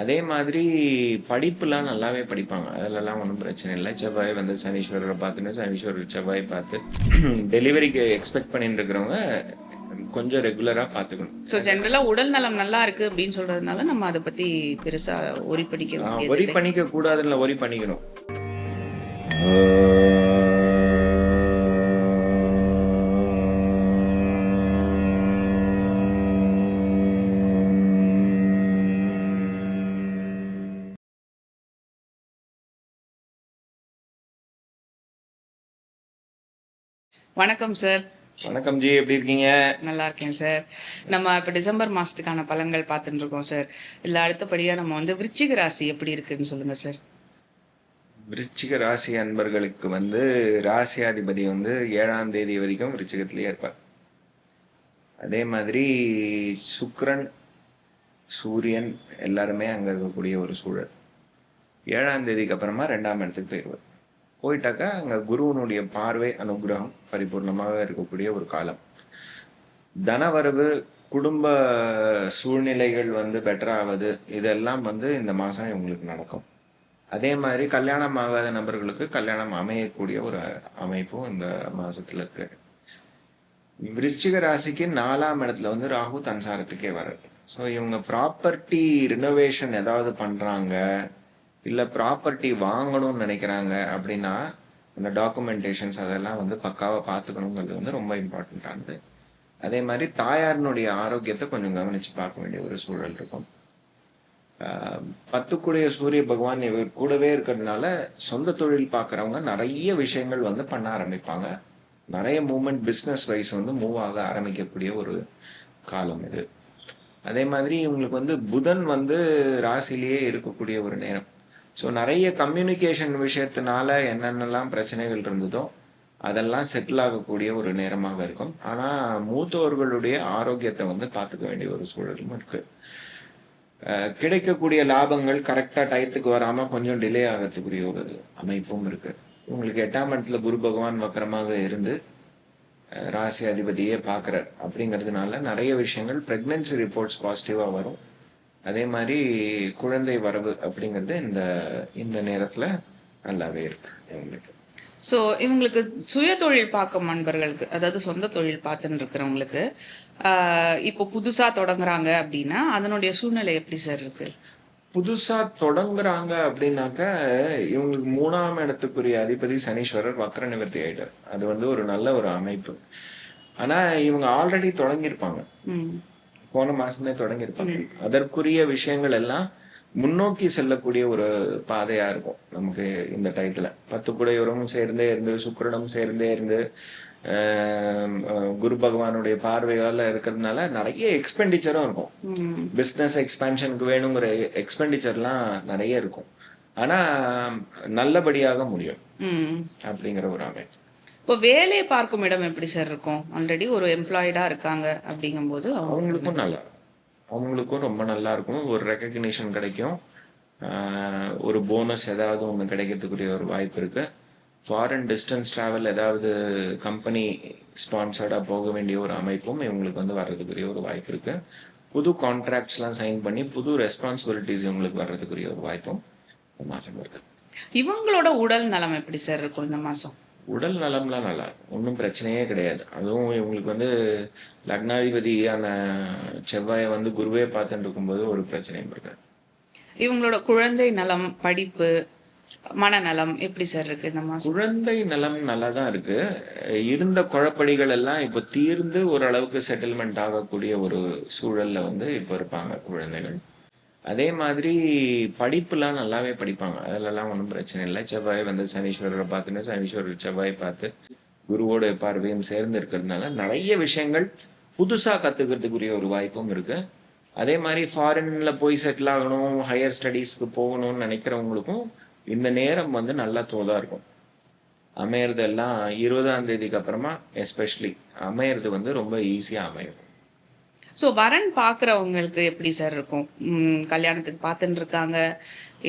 அதே மாதிரி படிப்புலாம் நல்லாவே படிப்பாங்க. அதிலலாம் ஒன்றும் பிரச்சனை இல்லை. செவ்வாய் வந்து சனீஸ்வரரை பார்த்துன்னு சனீஸ்வரர் செவ்வாய் பார்த்து டெலிவரிக்கு எக்ஸ்பெக்ட் பண்ணிட்டு இருக்கிறவங்க கொஞ்சம் ரெகுலராக பார்த்துக்கணும். ஸோ ஜென்ரலா உடல் நலம் நல்லா இருக்கு அப்படின்னு சொல்றதுனால நம்ம அதை பத்தி பெருசா ஒரி வேண்டியது ஒரி. பண்ணிக்க கூடாதுன்னு ஒரி பண்ணிக்கணும். வணக்கம் சார் வணக்கம் ஜி எப்படி இருக்கீங்க? நல்லா இருக்கேன் சார் நம்ம இப்போ டிசம்பர் மாசத்துக்கான பலன்கள் பார்த்துட்டு இருக்கோம் சார் இல்லை அடுத்தபடியா நம்ம வந்து விருச்சிக ராசி எப்படி இருக்குன்னு சொல்லுங்க சார் விருச்சிக ராசி அன்பர்களுக்கு வந்து ராசியாதிபதி வந்து ஏழாம் தேதி வரைக்கும் விருச்சிகத்திலேயே இருப்பார். அதே மாதிரி சுக்கிரன் சூரியன் எல்லாருமே அங்கே இருக்கக்கூடிய ஒரு சூழல். ஏழாம் தேதிக்கு அப்புறமா ரெண்டாம் இடத்துக்கு போயிடுவார் போயிட்டாக்கா அங்கே குருவனுடைய பார்வை அனுகிரகம் பரிபூர்ணமாக இருக்கக்கூடிய ஒரு காலம். தனவரவு குடும்ப சூழ்நிலைகள் வந்து பெட்டராவது இதெல்லாம் வந்து இந்த மாதம் இவங்களுக்கு நடக்கும். அதே மாதிரி கல்யாணம் ஆகாத நபர்களுக்கு கல்யாணம் அமையக்கூடிய ஒரு அமைப்பும் இந்த மாதத்தில் இருக்கு. விருச்சிக ராசிக்கு நாலாம் இடத்துல வந்து ராகு தன்சாரத்துக்கே வர்றது ஸோ இவங்க ப்ராப்பர்ட்டி ரினோவேஷன் ஏதாவது பண்ணுறாங்க இல்லை ப்ராப்பர்ட்டி வாங்கணும்னு நினைக்கிறாங்க அப்படின்னா அந்த டாக்குமெண்டேஷன்ஸ் அதெல்லாம் வந்து பக்காவாக பார்த்துக்கணுங்கிறது வந்து ரொம்ப இம்பார்ட்டண்ட்டானது அதே மாதிரி தாயாரினுடைய ஆரோக்கியத்தை கொஞ்சம் கவனித்து பார்க்க வேண்டிய ஒரு சூழல் இருக்கும். பத்துக்குடைய சூரிய பகவான் இவர் கூடவே இருக்கிறதுனால சொந்த தொழில் பார்க்குறவங்க நிறைய விஷயங்கள் வந்து பண்ண ஆரம்பிப்பாங்க. நிறைய மூமெண்ட் பிஸ்னஸ் வைஸ் வந்து மூவ் ஆக ஆரம்பிக்கக்கூடிய ஒரு காலம் இது. அதே மாதிரி இவங்களுக்கு வந்து புதன் வந்து ராசிலேயே இருக்கக்கூடிய ஒரு நேரம். ஸோ நிறைய கம்யூனிகேஷன் விஷயத்தினால என்னென்னலாம் பிரச்சனைகள் இருந்ததோ அதெல்லாம் செட்டில் ஆகக்கூடிய ஒரு நேரமாக இருக்கும். ஆனால் மூத்தோர்களுடைய ஆரோக்கியத்தை வந்து பார்த்துக்க வேண்டிய ஒரு சூழலும் இருக்குது கிடைக்கக்கூடிய லாபங்கள் கரெக்டாக டயத்துக்கு வராமல் கொஞ்சம் டிலே ஆகிறதுக்குரிய ஒரு அமைப்பும் இருக்குது உங்களுக்கு எட்டாம் இடத்துல குரு பகவான் வக்கரமாக இருந்து ராசி அதிபதியே பார்க்குறார் அப்படிங்கிறதுனால நிறைய விஷயங்கள் ப்ரெக்னென்சி ரிப்போர்ட்ஸ் பாசிட்டிவாக வரும். அதே மாதிரி குழந்தை வரவு அப்படிங்கிறது இந்த இந்த நேரத்தில் நல்லாவே இருக்கு இவங்களுக்கு. ஸோ இவங்களுக்கு சுய தொழில் பார்க்கும் நண்பர்களுக்கு அதாவது சொந்த தொழில் பார்த்துன்னு இருக்கிறவங்களுக்கு இப்போ புதுசா தொடங்குறாங்க அப்படின்னா அதனுடைய சூழ்நிலை எப்படி சார் இருக்கு? புதுசா தொடங்குறாங்க அப்படின்னாக்க இவங்களுக்கு மூணாம் இடத்துக்குரிய அதிபதி சனீஸ்வரர் வக்ர நிவர்த்தி ஆயிட்டார். அது வந்து ஒரு நல்ல ஒரு அமைப்பு. ஆனா இவங்க ஆல்ரெடி தொடங்கியிருப்பாங்க. போன மாசமே தொடங்கியிருப்பாங்க. அதற்குரிய விஷயங்கள் எல்லாம் முன்னோக்கி செல்லக்கூடிய ஒரு பாதையா இருக்கும் நமக்கு இந்த டயத்துல பத்து குடையோரும் சேர்ந்தே இருந்து சுக்கிரனும் சேர்ந்தே இருந்து குரு பகவானுடைய பார்வையால இருக்கிறதுனால நிறைய எக்ஸ்பெண்டிச்சரும் இருக்கும். பிஸ்னஸ் எக்ஸ்பேன்ஷனுக்கு வேணுங்கிற எக்ஸ்பெண்டிச்சர்லாம் நிறைய இருக்கும். ஆனா நல்லபடியாக முடியும். அப்படிங்கிற ஒரு அமைப்பு. இப்போ வேலை பார்க்கும் இடம் எப்படி சார் இருக்கும்? ஆல்ரெடி ஒரு எம்ப்ளாய்டா இருக்காங்க அப்படிங்கும்போது அவங்க அவங்களுக்கும் நல்லா. அவங்களுக்கும் ரொம்ப நல்லா இருக்கும். ஒரு ரெக்கக்னிஷன் கிடைக்கும். ஒரு போனஸ் ஏதாவது ஒன்று கிடைக்கிறதுக்குரிய ஒரு வாய்ப்பு இருக்கு. ஃபாரின் டிஸ்டன்ஸ் ட்ராவல் ஏதாவது கம்பெனி ஸ்பான்சர்டாக போக வேண்டிய ஒரு அமைப்பும் இவங்களுக்கு வந்து வர்றதுக்குரிய ஒரு வாய்ப்பு இருக்கு. புது கான்ட்ராக்ட்ஸ்லாம் சைன் பண்ணி புது ரெஸ்பான்சிபிலிட்டிஸ் இவங்களுக்கு வர்றதுக்குரிய ஒரு வாய்ப்பும் இந்த மாதம் இருக்கு. இவங்களோட உடல் நலம் எப்படி சார் இருக்கும் இந்த மாசம்? உடல் நலம்லாம் நல்லா ஒன்றும் பிரச்சனையே கிடையாது. அதுவும் இவங்களுக்கு வந்து லக்னாதிபதியான செவ்வாயை வந்து குருவே பார்த்துட்டு இருக்கும்போது ஒரு பிரச்சனையும் இருக்காது. இவங்களோட குழந்தை நலம் படிப்பு மனநலம் எப்படி சார் இருக்கு இந்த மாசம்? குழந்தை நலம் நல்லா தான் இருக்கு. இருந்த குழப்படிகள் எல்லாம் இப்போ தீர்ந்து ஓரளவுக்கு செட்டில்மெண்ட் ஆகக்கூடிய ஒரு சூழல்ல வந்து இப்போ இருப்பாங்க குழந்தைகள். அதே மாதிரி படிப்புலாம் நல்லாவே படிப்பாங்க. அதிலலாம் ஒன்றும் பிரச்சனை இல்லை. செவ்வாய் வந்து சனீஸ்வரரை பார்த்துன்னு சனீஸ்வரர் செவ்வாய் பார்த்து குருவோட பார்வையும் சேர்ந்து இருக்கிறதுனால நிறைய விஷயங்கள் புதுசாக கற்றுக்கிறதுக்குரிய ஒரு வாய்ப்பும் இருக்குது அதே மாதிரி ஃபாரின்ல போய் செட்டில் ஆகணும் ஹையர் ஸ்டடீஸ்க்கு போகணும்னு நினைக்கிறவங்களுக்கும் இந்த நேரம் வந்து நல்லா தோதாக இருக்கும். அமையிறதெல்லாம் இருபதாம் தேதிக்கு அப்புறமா எஸ்பெஷலி அமையிறது வந்து ரொம்ப ஈஸியாக அமையும். ஸோ வரன் பார்க்குறவங்களுக்கு எப்படி சார் இருக்கும்? கல்யாணத்துக்கு பார்த்துட்டு இருக்காங்க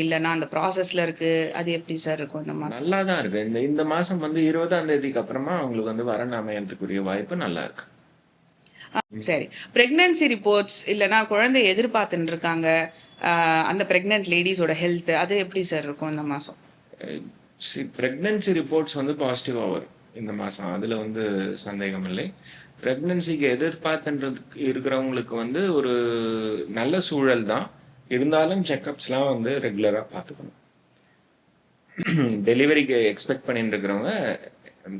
இல்லைன்னா அந்த ப்ராசஸ்ல இருக்கு. அது எப்படி சார் இருக்கும் இந்த மாசம்? நல்லா தான் இருக்கு. இந்த இந்த மாசம் வந்து இருபதாம் தேதிக்கு அப்புறமா அவங்களுக்கு வந்து வரன் அமையறதுக்குரிய வாய்ப்பு நல்லா இருக்கு. சரி. பிரெக்னன்சி ரிப்போர்ட்ஸ் இல்லைன்னா குழந்தை எதிர்பார்த்துட்டு இருக்காங்க அந்த பிரெக்னென்ட் லேடிஸோட ஹெல்த் அது எப்படி சார் இருக்கும் இந்த மாதம் ப்ரெக்னன்சி ரிப்போர்ட்ஸ் வந்து பாசிட்டிவாக வரும். இந்த மாதம் அதில் வந்து சந்தேகம் இல்லை ப்ரெக்னன்சிக்கு எதிர்பார்த்துன்றதுக்கு இருக்கிறவங்களுக்கு வந்து ஒரு நல்ல சூழல் தான். இருந்தாலும் செக்கப்ஸ்லாம் வந்து ரெகுலராக பார்த்துக்கணும். டெலிவரிக்கு எக்ஸ்பெக்ட் பண்ணிட்டு இருக்கிறவங்க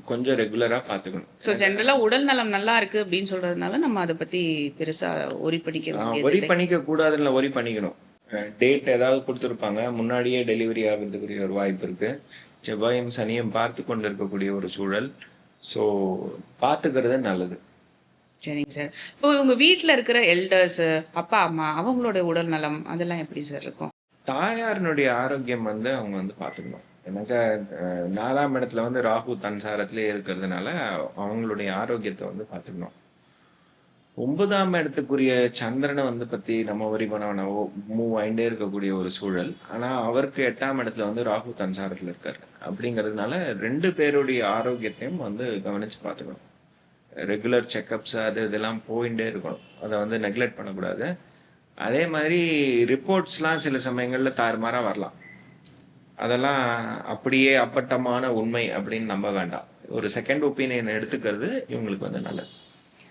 கொஞ்சம் ரெகுலராக பார்த்துக்கணும். ஸோ ஜென்ரலாக உடல் நலம் நல்லா இருக்கு அப்படின்னு சொல்றதுனால நம்ம அதை பத்தி பெருசா ஒரி பண்ணிக்க ஒரி பண்ணிக்க கூடாதுன்னு ஒரி பண்ணிக்கணும். டேட் ஏதாவது கொடுத்துருப்பாங்க. முன்னாடியே டெலிவரி ஆகிறதுக்குரிய ஒரு வாய்ப்பு இருக்கு. செவ்வாயும் சனியும் பார்த்து கொண்டு இருக்கக்கூடிய ஒரு சூழல். ஸோ பார்த்துக்கிறது நல்லது. சரிங்க சார். இப்போ உங்க வீட்டில் இருக்கிற எல்டர்ஸ் அப்பா அம்மா அவங்களோட உடல் நலம் அதெல்லாம் எப்படி சார் இருக்கும்? தாயாரினுடைய ஆரோக்கியம் வந்து அவங்க வந்து பார்த்துக்கணும். எனக்கு நாலாம் இடத்துல வந்து ராகு தன்சாரத்திலே இருக்கிறதுனால அவங்களுடைய ஆரோக்கியத்தை வந்து பார்த்துக்கணும். ஒன்பதாம் இடத்துக்குரிய சந்திரனை வந்து பத்தி நம்ம வரி மூவ் ஆயிட்டே இருக்கக்கூடிய ஒரு சூழல். ஆனா அவருக்கு எட்டாம் இடத்துல வந்து ராகு தன்சாரத்துல இருக்காரு. அப்படிங்கிறதுனால ரெண்டு பேருடைய ஆரோக்கியத்தையும் வந்து கவனிச்சு பார்த்துக்கணும். ரெகுலர் செக்கப்ஸ் அது இதெல்லாம் போயிட்டே இருக்கணும். அதை வந்து நெக்லெக்ட் பண்ணக்கூடாது. அதே மாதிரி ரிப்போர்ட்ஸ்லாம் சில சமயங்களில் தாறுமாறாக வரலாம். அதெல்லாம் அப்படியே அப்பட்டமான உண்மை அப்படின்னு நம்ப வேண்டாம். ஒரு செகண்ட் ஒப்பீனியன் எடுத்துக்கிறது இவங்களுக்கு வந்து நல்லது.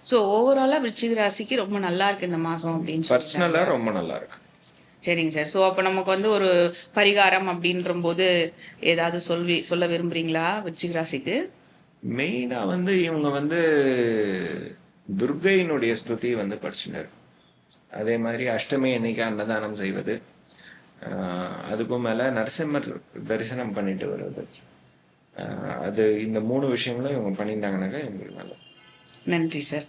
ஸோ ஓவராலாக விருச்சிக ராசிக்கு ரொம்ப நல்லா இருக்கு இந்த மாதம் அப்படின்னு. பர்சனலாக ரொம்ப நல்லா இருக்கு. சரிங்க சார். ஸோ அப்போ நமக்கு வந்து ஒரு பரிகாரம் அப்படின்ற போது ஏதாவது சொல்வி சொல்ல விரும்புறீங்களா விருச்சிக ராசிக்கு? மெயினாக வந்து இவங்க வந்து துர்கையினுடைய ஸ்துதி வந்து இருக்கும் அதே மாதிரி அஷ்டமி அன்னைக்கு அன்னதானம் செய்வது. அதுக்கும் மேலே நரசிம்மர் தரிசனம் பண்ணிட்டு வருவது. அது இந்த மூணு விஷயங்களும் இவங்க பண்ணியிருந்தாங்கனாக்கா இவங்களுக்கு நல்லது. நன்றி சார்.